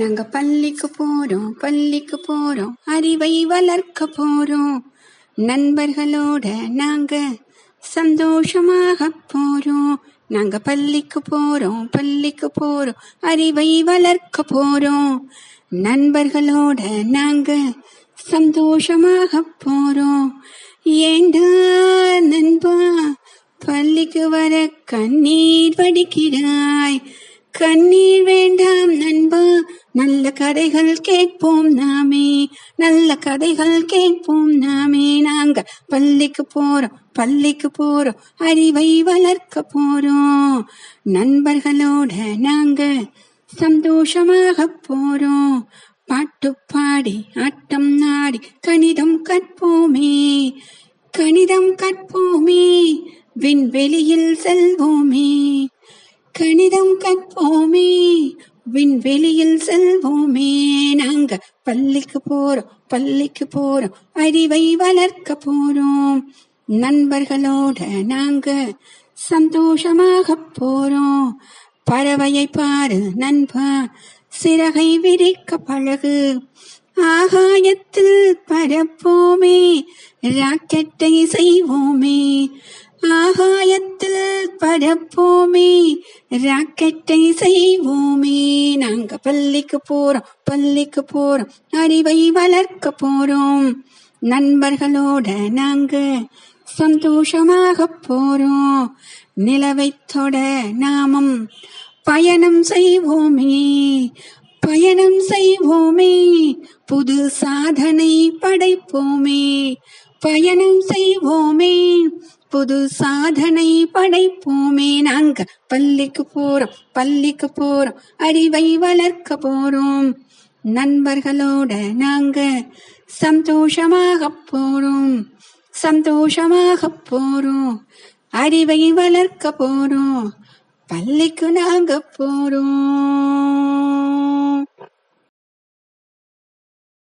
நாங்க பள்ளிக்கு போறோம் பள்ளிக்கு போறோம் அறிவை வளர்க்க போறோம். நண்பர்களோட நாங்க சந்தோஷமாக போறோம். நாங்க பள்ளிக்கு போறோம் பள்ளிக்கு போறோம் அறிவை வளர்க்க போறோம். நண்பர்களோட நாங்க சந்தோஷமாக போறோம். ஏண்டா நண்பா பள்ளிக்கு வர கண்ணீர் வடிக்கிறாய்? கண்ணீர் வேண்டாம் நண்பா நல்ல கதைகள் கேட்போம் நாமே. நல்ல கதைகள் கேட்போம் நாமே. நாங்க பள்ளிக்கு போறோம் பள்ளிக்கு போறோம் அறிவை வளர்க்க போறோம். நண்பர்களோட நாங்க சந்தோஷமாக போறோம். பாட்டு பாடி ஆட்டம் நாடி கணிதம் கற்போமே. கணிதம் கற்போமே. விண்வெளியில் செல்வோமே. கணிதம் கற்போமே. விண்வெளியில் செல்வோமே. நாங்க பள்ளிக்கு போறோம் பள்ளிக்கு போறோம். அறிவை வளர்க்க போறோம். நண்பர்களோட நாங்க சந்தோஷமாக போறோம். பறவையை பாரு நண்பா சிறகை விரிக்க பழகு. ஆகாயத்தில் பரப்போமே ராக்கெட்டை செய்வோமே ஆகாயத்தில் பறப்போமே ராக்கெட்டை செய்வோமே. நாங்க பள்ளிக்கு போறோம் பள்ளிக்கு போறோம் அறிவை வளர்க்க போறோம். நண்பர்களோட நாங்க சந்தோஷமாக போறோம். நிலவை தொட நாமம் பயணம் செய்வோமே பயணம் செய்வோமே. புது சாதனை படைப்போமே பயணம் செய்வோம். புது சாதனை படைப்போமே. நாங்க பள்ளிக்கு போறோம் பள்ளிக்கு போறோம் அறிவை வளர்க்க போறோம். நண்பர்களோட நாங்க சந்தோஷமாக போறோம் சந்தோஷமாக போறோம் அறிவை வளர்க்க போறோம் பள்ளிக்கு நாங்க போறோம்.